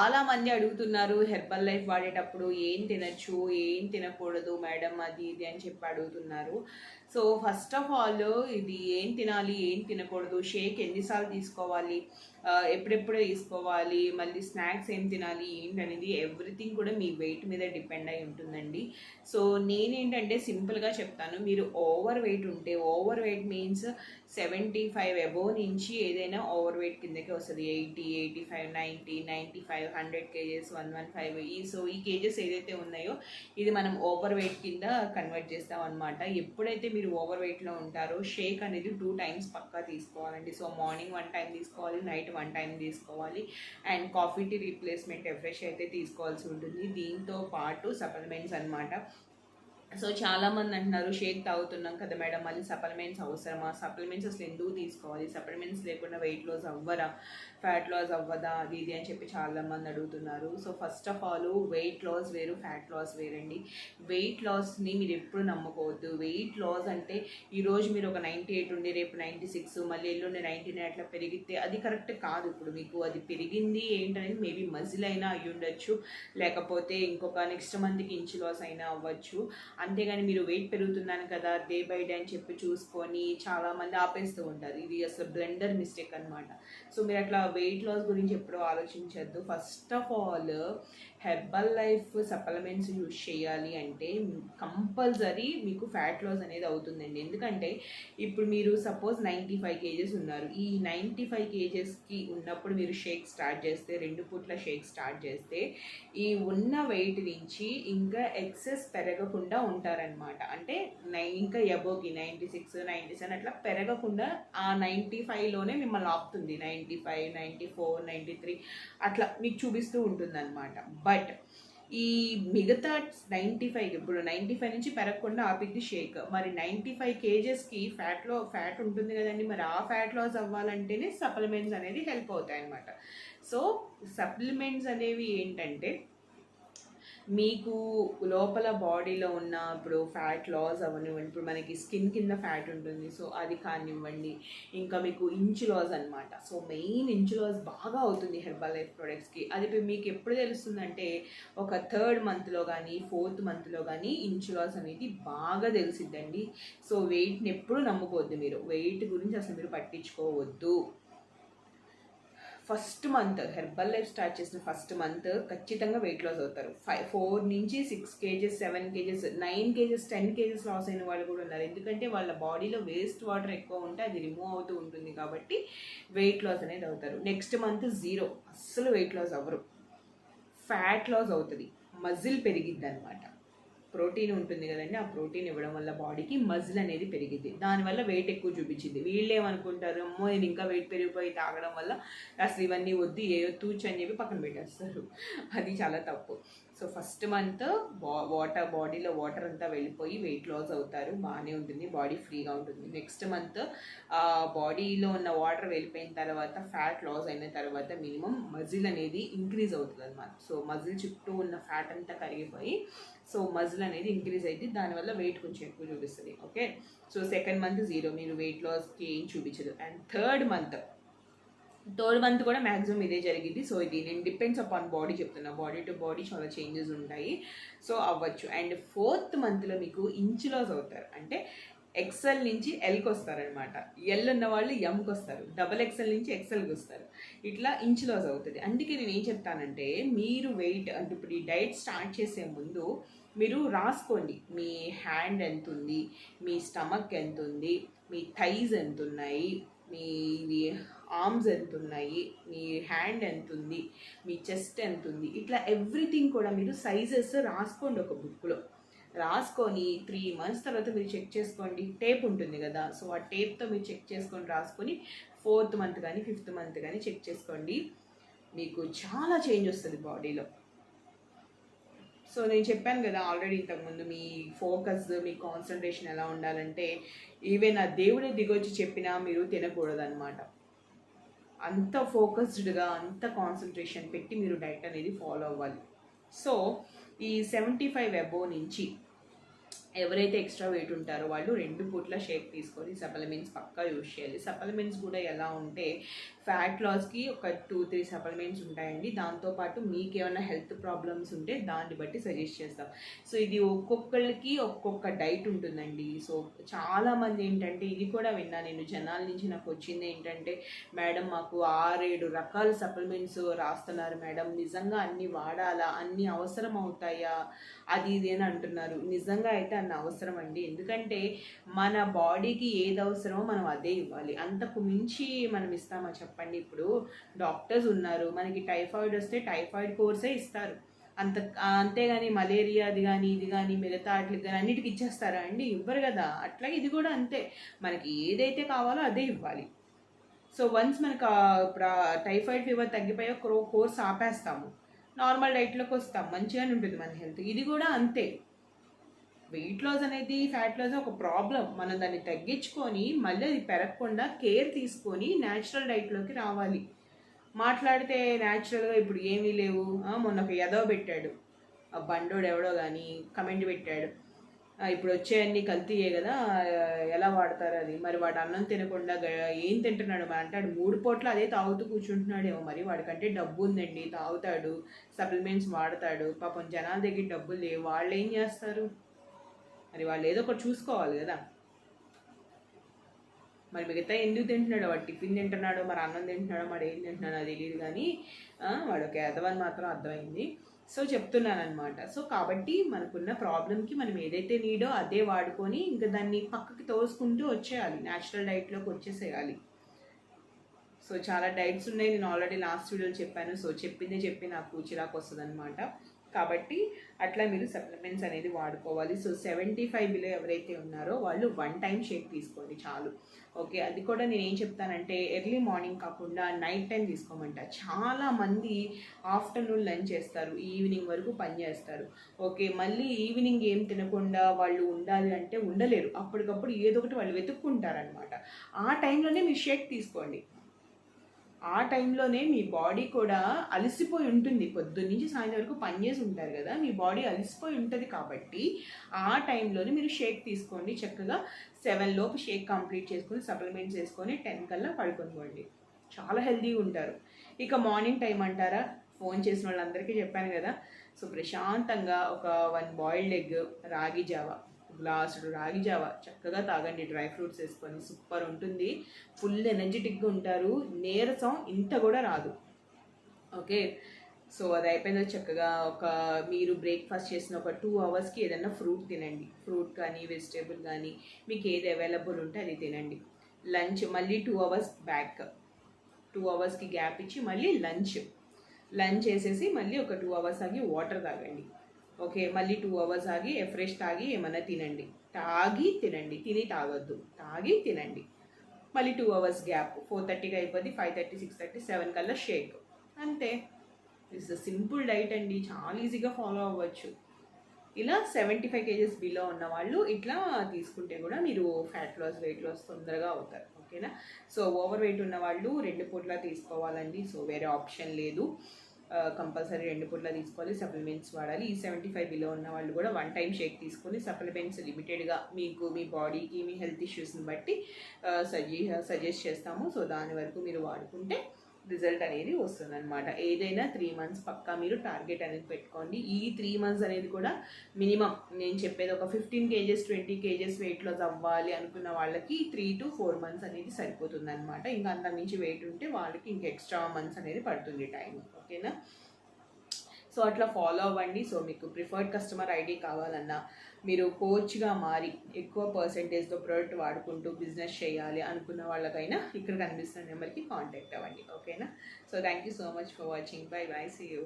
చాలా మంది అడుగుతున్నారు హెర్బల్ లైఫ్ వాడేటప్పుడు ఏం తినచ్చు ఏం తినకూడదు మేడం అది ఇది అని చెప్పి అడుగుతున్నారు. సో ఫస్ట్ ఆఫ్ ఆల్ ఇది ఏం తినాలి ఏం తినకూడదు షేక్ ఎన్నిసార్లు తీసుకోవాలి ఎప్పుడెప్పుడు తీసుకోవాలి మళ్ళీ స్నాక్స్ ఏం తినాలి ఏంటనేది ఎవ్రీథింగ్ కూడా మీ వెయిట్ మీద డిపెండ్ అయి ఉంటుందండి. సో నేనేంటంటే సింపుల్గా చెప్తాను మీరు ఓవర్ వెయిట్ ఉంటే over weight means seventy five above నుంచి ఏదైనా ఓవర్ వెయిట్ కిందకి వస్తుంది. Eighty eighty five ninety ninety five hundred kgs one one five ఈ సో ఈ కేజెస్ ఏదైతే ఉన్నాయో ఇది మనం ఓవర్ వెయిట్ కింద కన్వర్ట్ చేస్తాం అనమాట ఎప్పుడైతే మీరు ఓవర్ వెయిట్లో ఉంటారో షేక్ అనేది టూ టైమ్స్ పక్కా తీసుకోవాలండి. సో మార్నింగ్ వన్ టైం తీసుకోవాలి నైట్ వన్ టైం తీసుకోవాలి. And coffee tea replacement fresh అయితే తీసుకోవాల్సి ఉంటుంది. దీంతో పాటు సప్లిమెంట్స్ అన్నమాట. సో చాలా మంది అంటున్నారు షేక్ తాగుతున్నాం కదా మేడం మళ్ళీ సప్లిమెంట్స్ అవసరమా? సప్లిమెంట్స్ అసలు ఎందుకు తీసుకోవాలి? సప్లిమెంట్స్ లేకుండా వెయిట్ లాస్ అవ్వరా? ఫ్యాట్ లాస్ అవ్వదా? అది ఇది అని చెప్పి చాలా మంది అడుగుతున్నారు. So first of all weight loss వేరు ఫ్యాట్ లాస్ వేరండి. వెయిట్ లాస్ని మీరు ఎప్పుడు నమ్ముకోవద్దు. వెయిట్ లాస్ అంటే ఈరోజు మీరు ఒక నైంటీ ఎయిట్ ఉండి రేపు నైంటీ సిక్స్ మళ్ళీ ఎల్లుండి నైంటీ నైన్ అట్లా పెరిగితే అది కరెక్ట్ కాదు. ఇప్పుడు మీకు అది పెరిగింది ఏంటనేది మేబీ మజిల్ అయినా అయ్యి ఉండొచ్చు లేకపోతే ఇంకొక నెక్స్ట్ మంత్కి ఇంచ్ లాస్ అయినా అవ్వచ్చు. అంతేగాని మీరు వెయిట్ పెరుగుతున్నాను కదా డే బై డే అని చెప్పి చూసుకొని చాలామంది ఆపేస్తూ ఉంటారు. ఇది అసలు బ్లెండర్ మిస్టేక్ అనమాట సో మీరు అట్లా వెయిట్ లాస్ గురించి ఎప్పుడూ ఆలోచించద్దు. First of all herbal life supplements use చేయాలి అంటే కంపల్సరీ మీకు ఫ్యాట్ లాస్ అనేది అవుతుందండి. ఎందుకంటే ఇప్పుడు మీరు సపోజ్ నైంటీ ఫైవ్ కేజెస్ ఉన్నారు. ఈ నైంటీ ఫైవ్ కేజెస్కి ఉన్నప్పుడు మీరు షేక్ స్టార్ట్ చేస్తే రెండు పూట్ల షేక్ స్టార్ట్ చేస్తే ఈ ఉన్న వెయిట్ నుంచి ఇంకా ఎక్సెస్ పెరగకుండా ఉంటారనమాట అంటే నై ఇంకా ఎబోకి నైంటీ సిక్స్ నైంటీ సెవెన్ అట్లా పెరగకుండా ఆ నైంటీ ఫైవ్లోనే మిమ్మల్ని ఆపుతుంది. Ninety five ninety four ninety three అట్లా మీకు చూపిస్తూ ఉంటుందన్నమాట. బట్ ఈ మిగతా నైంటీ ఫైవ్ ఇప్పుడు నైంటీ ఫైవ్ నుంచి పెరగకుండా ఆపిద్ది షేక్. మరి నైంటీ ఫైవ్ కేజెస్కి ఫ్యాట్లో ఫ్యాట్ ఉంటుంది కదండి మరి ఆ ఫ్యాట్ లాస్ అవ్వాలంటేనే సప్లిమెంట్స్ అనేది హెల్ప్ అవుతాయి అనమాట సో సప్లిమెంట్స్ అనేవి ఏంటంటే మీకు లోపల బాడీలో ఉన్న ఇప్పుడు ఫ్యాట్ లాస్ అవ్వనివ్వండి. ఇప్పుడు మనకి స్కిన్ కింద ఫ్యాట్ ఉంటుంది. సో అది కానివ్వండి. ఇంకా మీకు ఇంచు లాస్ అనమాట సో మెయిన్ ఇంచు లాస్ బాగా అవుతుంది హెర్బల్ లైఫ్ ప్రొడక్ట్స్కి. అది ఇప్పుడు మీకు ఎప్పుడు తెలుస్తుందంటే ఒక థర్డ్ మంత్లో కానీ ఫోర్త్ మంత్లో కానీ ఇంచు లాస్ అనేది బాగా తెలిసిద్దండి. సో వెయిట్ని ఎప్పుడు నమ్ముకోవద్దు మీరు. వెయిట్ గురించి అసలు మీరు పట్టించుకోవద్దు. First month herbal life start చేసిన ఫస్ట్ మంత్ ఖచ్చితంగా వెయిట్ లాస్ అవుతారు. ఫైవ్ ఫోర్ నుంచి six kgs seven kgs nine kgs ten kgs loss అయిన వాళ్ళు కూడా ఉన్నారు. ఎందుకంటే వాళ్ళ బాడీలో వేస్ట్ వాటర్ ఎక్కువ ఉంటే అది రిమూవ్ అవుతూ ఉంటుంది కాబట్టి వెయిట్ లాస్ అనేది అవుతారు. నెక్స్ట్ మంత్ జీరో అస్సలు వెయిట్ లాస్ అవ్వరు. ఫ్యాట్ లాస్ అవుతుంది. మజిల్ పెరిగిద్ది అనమాట ప్రోటీన్ ఉంటుంది కదండి ఆ ప్రోటీన్ ఇవ్వడం వల్ల బాడీకి మజిల్ అనేది పెరిగింది దానివల్ల వెయిట్ ఎక్కువ చూపించింది. వీళ్ళు ఏమనుకుంటారు అమ్మో నేను ఇంకా వెయిట్ పెరిగిపోయి తాగడం వల్ల అసలు ఇవన్నీ వద్దు ఏ తూచు అని చెప్పి పక్కన పెట్టేస్తారు. అది చాలా తప్పు. సో ఫస్ట్ మంత్ వాటర్ బాడీలో వాటర్ అంతా వెళ్ళిపోయి వెయిట్ లాస్ అవుతారు బాగానే ఉంటుంది బాడీ ఫ్రీగా ఉంటుంది. నెక్స్ట్ మంత్ బాడీలో ఉన్న వాటర్ వెళ్ళిపోయిన తర్వాత ఫ్యాట్ లాస్ అయిన తర్వాత మినిమం మజిల్ అనేది ఇంక్రీజ్ అవుతుంది అనమాట సో మజిల్ చుట్టూ ఉన్న ఫ్యాట్ అంతా కరిగిపోయి సో మజిల్ అనేది ఇంక్రీజ్ అయింది దానివల్ల వెయిట్ కొంచెం ఎక్కువ చూపిస్తుంది. Okay? So second month zero మీరు వెయిట్ లాస్కి ఏం చూపించదు. And third month third month కూడా మ్యాక్సిమం ఇదే జరిగింది. సో ఇది నేను డిపెండ్స్ అపాన్ బాడీ చెప్తున్నా. బాడీ టు బాడీ చాలా చేంజెస్ ఉంటాయి. సో అవ్వచ్చు. అండ్ ఫోర్త్ మంత్లో మీకు ఇంచ్ లాస్ అవుతారు. అంటే ఎక్సెల్ నుంచి ఎల్కి వస్తారనమాట ఎల్ ఉన్న వాళ్ళు ఎంకి వస్తారు. డబల్ ఎక్సెల్ నుంచి ఎక్సెల్కి వస్తారు. ఇట్లా ఇంచ్ లాస్ అవుతుంది. అందుకే నేను ఏం చెప్తానంటే మీరు వెయిట్ అంటే ఇప్పుడు ఈ డైట్ స్టార్ట్ చేసే ముందు మీరు రాసుకోండి. మీ హ్యాండ్ ఎంత ఉంది? మీ స్టమక్ ఎంత ఉంది? మీ థైజ్ ఎంత ఉన్నాయి? మీ ఆర్మ్స్ ఎంత ఉన్నాయి మీ హ్యాండ్ ఎంత ఉంది మీ చెస్ట్ ఎంత ఉంది ఇట్లా ఎవ్రీథింగ్ కూడా మీరు సైజెస్ రాసుకోండి ఒక బుక్లో. రాసుకొని త్రీ మంత్స్ తర్వాత మీరు చెక్ చేసుకోండి. టేప్ ఉంటుంది కదా సో ఆ టేప్తో మీరు చెక్ చేసుకొని రాసుకొని ఫోర్త్ మంత్ కానీ ఫిఫ్త్ మంత్ కానీ చెక్ చేసుకోండి. మీకు చాలా చేంజ్ వస్తుంది బాడీలో. సో నేను చెప్పాను కదా ఆల్రెడీ ఇంతకుముందు మీ ఫోకస్ మీ కాన్సన్ట్రేషన్ ఎలా ఉండాలంటే ఈవెన్ ఆ దేవుడే దిగొచ్చి చెప్పినా మీరు తినకూడదు అనమాట అంత ఫోకస్డ్గా అంత కాన్సన్ట్రేషన్ పెట్టి మీరు డైట్ అనేది ఫాలో అవ్వాలి. సో ఈ సెవెంటీ ఫైవ్ అబోవ్ నుంచి ఎవరైతే ఎక్స్ట్రా వెయిట్ ఉంటారో వాళ్ళు రెండు పూట్ల షేక్ తీసుకొని సప్లిమెంట్స్ పక్కా యూజ్ చేయాలి. సప్లిమెంట్స్ కూడా ఎలా ఉంటే ఫ్యాట్ లాస్కి ఒక టూ త్రీ సప్లిమెంట్స్ ఉంటాయండి. దాంతోపాటు మీకు ఏమైనా హెల్త్ ప్రాబ్లమ్స్ ఉంటే దాన్ని బట్టి సజెస్ట్ చేస్తాం. సో ఇది ఒక్కొక్కళ్ళకి ఒక్కొక్క డైట్ ఉంటుందండి. సో చాలామంది ఏంటంటే ఇది కూడా విన్నా నేను జనాల నుంచి నాకు వచ్చింది ఏంటంటే మేడం మాకు ఆరేడు రకాల సప్లిమెంట్స్ రాస్తున్నారు మేడం. నిజంగా అన్నీ వాడాలా? అన్నీ అవసరం అవుతాయా అది ఇది అని అంటున్నారు. నిజంగా అయితే అన్న అవసరం అండి. ఎందుకంటే మన బాడీకి ఏది అవసరమో మనం అదే ఇవ్వాలి. అంతకు మించి మనం ఇస్తామా చెప్పండి? ఇప్పుడు డాక్టర్స్ ఉన్నారు. మనకి టైఫాయిడ్ వస్తే టైఫాయిడ్ కోర్సే ఇస్తారు. అంత అంతేగాని మలేరియా అది కానీ ఇది కానీ మిగతా వాటికి కానీ అన్నిటికి ఇచ్చేస్తారా అండి? ఇవ్వరు కదా. అట్లాగే ఇది కూడా అంతే. మనకి ఏదైతే కావాలో అదే ఇవ్వాలి. సో వన్స్ మనకు ఇప్పుడు టైఫాయిడ్ ఫీవర్ తగ్గిపోయే కోర్స్ ఆపేస్తాము. నార్మల్ డైట్లోకి వస్తాం. మంచిగానే ఉంటుంది మన హెల్త్. ఇది కూడా అంతే. వెయిట్ లాస్ అనేది ఫ్యాట్ లాస్ ఒక ప్రాబ్లం మనం దాన్ని తగ్గించుకొని మళ్ళీ అది పెరగకుండా కేర్ తీసుకొని న్యాచురల్ డైట్లోకి రావాలి. మాట్లాడితే న్యాచురల్గా ఇప్పుడు ఏమీ లేవు. మొన్న ఒక ఎదో పెట్టాడు. ఆ బండోడు ఎవడో కానీ కమెంట్ పెట్టాడు. ఇప్పుడు వచ్చేయన్నీ కల్తీయే కదా ఎలా వాడతారు అది? మరి వాడు అన్నం తినకుండా ఏం తింటున్నాడు? మరి అంటాడు మూడు పూట్ల అదే తాగుతూ కూర్చుంటున్నాడేమో. మరి వాడికంటే డబ్బు ఉందండి తాగుతాడు సప్లిమెంట్స్ వాడతాడు. పాపం జనాల దగ్గర డబ్బులు లేవు. వాళ్ళు ఏం చేస్తారు? మరి వాళ్ళు ఏదో ఒకటి చూసుకోవాలి కదా. మరి మిగతా ఎందుకు తింటున్నాడు వాడు టిఫిన్ తింటున్నాడో మరి అన్నం తింటున్నాడో మరి ఏం తింటున్నాడో తెలియదు కానీ వాడు ఒక ఎదవని మాత్రం అర్థమైంది. సో చెప్తున్నాను అనమాట సో కాబట్టి మనకున్న ప్రాబ్లంకి మనం ఏదైతే నీడో అదే వాడుకొని ఇంకా దాన్ని పక్కకి తోసుకుంటూ వచ్చేయాలి. న్యాచురల్ డైట్లోకి వచ్చేసేయాలి. సో చాలా డైట్స్ ఉన్నాయి. నేను ఆల్రెడీ లాస్ట్ వీడియోలో చెప్పాను. సో చెప్పిందే చెప్పి నాకు చిరాకు వస్తుంది అనమాట కాబట్టి అట్లా మీరు సప్లిమెంట్స్ అనేది వాడుకోవాలి. సో సెవెంటీ ఫైవ్ బిలో ఎవరైతే ఉన్నారో వాళ్ళు వన్ టైం షేక్ తీసుకోండి చాలు. ఓకే అది కూడా నేను ఏం చెప్తానంటే ఎర్లీ మార్నింగ్ కాకుండా నైట్ టైం తీసుకోమంట. చాలా మంది ఆఫ్టర్నూన్ లంచ్ చేస్తారు ఈవినింగ్ వరకు పని చేస్తారు. ఓకే మళ్ళీ ఈవినింగ్ ఏం తినకుండా వాళ్ళు ఉండాలి అంటే ఉండలేరు. అప్పటికప్పుడు ఏదో ఒకటి వాళ్ళు వెతుక్కుంటారనమాట ఆ టైంలోనే మీరు షేక్ తీసుకోండి. ఆ టైంలోనే మీ బాడీ కూడా అలసిపోయి ఉంటుంది. పొద్దున్నుంచి సాయంత్రం వరకు పనిచేసి ఉంటారు కదా మీ బాడీ అలసిపోయి ఉంటుంది కాబట్టి ఆ టైంలోనే మీరు షేక్ తీసుకోండి. చక్కగా సెవెన్ లోపు షేక్ కంప్లీట్ చేసుకొని సప్లిమెంట్స్ వేసుకొని టెన్ కల్లా పడుకోనివ్వండి. చాలా హెల్తీగా ఉంటారు. ఇక మార్నింగ్ టైం అంటారా? ఫోన్ చేసిన వాళ్ళందరికీ చెప్పాను కదా. సో ప్రశాంతంగా ఒక వన్ బాయిల్డ్ ఎగ్ రాగి జావా. గ్లాసుడు రాగి జావ చక్కగా తాగండి. డ్రై ఫ్రూట్స్ వేసుకొని సూపర్ ఉంటుంది. ఫుల్ ఎనర్జెటిక్గా ఉంటారు. నీరసం ఇంత కూడా రాదు. ఓకే? సో అది అయిపోయిందో. చక్కగా ఒక మీరు బ్రేక్ఫాస్ట్ చేసిన ఒక టూ అవర్స్కి ఏదైనా ఫ్రూట్ తినండి. ఫ్రూట్ కానీ వెజిటేబుల్ కానీ మీకు ఏది అవైలబుల్ ఉంటే అది తినండి. లంచ్ మళ్ళీ టూ అవర్స్ బ్యాక్. టూ అవర్స్కి గ్యాప్ ఇచ్చి మళ్ళీ లంచ్. లంచ్ వేసేసి మళ్ళీ ఒక టూ అవర్స్ ఆగి వాటర్ తాగండి. ఓకే మళ్ళీ టూ అవర్స్ ఆగి ఫ్రెష్ తాగి ఏమైనా తినండి. తాగి తినండి. తిని తాగొద్దు. తాగి తినండి. మళ్ళీ టూ అవర్స్ గ్యాప్ ఫోర్ థర్టీకి అయిపోద్ది five thirty six thirty seven కల్లా షేక్ అంతే. ఇట్స్ సింపుల్ డైట్ అండి. చాలా ఈజీగా ఫాలో అవ్వచ్చు. ఇలా సెవెంటీ ఫైవ్ కేజెస్ బిలో ఉన్న వాళ్ళు ఇట్లా తీసుకుంటే కూడా మీరు ఫ్యాట్ లాస్ వెయిట్ లాస్ తొందరగా అవుతారు. ఓకేనా? సో ఓవర్ వెయిట్ ఉన్న వాళ్ళు రెండు పూట్లా తీసుకోవాలండి. సో వేరే ఆప్షన్ లేదు. కంపల్సరీ రెండు పూట్ల తీసుకోవాలి సప్లిమెంట్స్ వాడాలి. ఈ సెవెంటీ ఫైవ్ బిలో ఉన్న వాళ్ళు కూడా వన్ టైం షేక్ తీసుకొని సప్లిమెంట్స్ లిమిటెడ్గా మీకు మీ బాడీకి మీ హెల్త్ ఇష్యూస్ని బట్టి సజె సజెస్ట్ చేస్తాము. సో దాని వరకు మీరు వాడుకుంటే రిజల్ట్ అనేది వస్తుంది అనమాట ఏదైనా త్రీ మంత్స్ పక్కా మీరు టార్గెట్ అనేది పెట్టుకోండి. ఈ త్రీ మంత్స్ అనేది కూడా మినిమం నేను చెప్పేది ఒక fifteen kgs twenty kgs weight loss అవ్వాలి అనుకున్న వాళ్ళకి త్రీ టు ఫోర్ మంత్స్ అనేది సరిపోతుంది అనమాట ఇంకా అంత మించి వెయిట్ ఉంటే వాళ్ళకి ఇంకా ఎక్స్ట్రా మంత్స్ అనేది పడుతుంది టైం ఓకేనా సో అట్లా ఫాలో అవ్వండి. సో మీకు ప్రిఫర్డ్ కస్టమర్ ఐడి కావాలన్నా మీరు కోచ్గా మారి ఎక్కువ పర్సెంటేజ్తో ప్రోడక్ట్ వాడుకుంటూ బిజినెస్ చేయాలి అనుకున్న వాళ్ళకైనా ఇక్కడ కనిపిస్తున్న నెంబర్కి కాంటాక్ట్ అవ్వండి. ఓకేనా so thank you so much for watching bye bye see you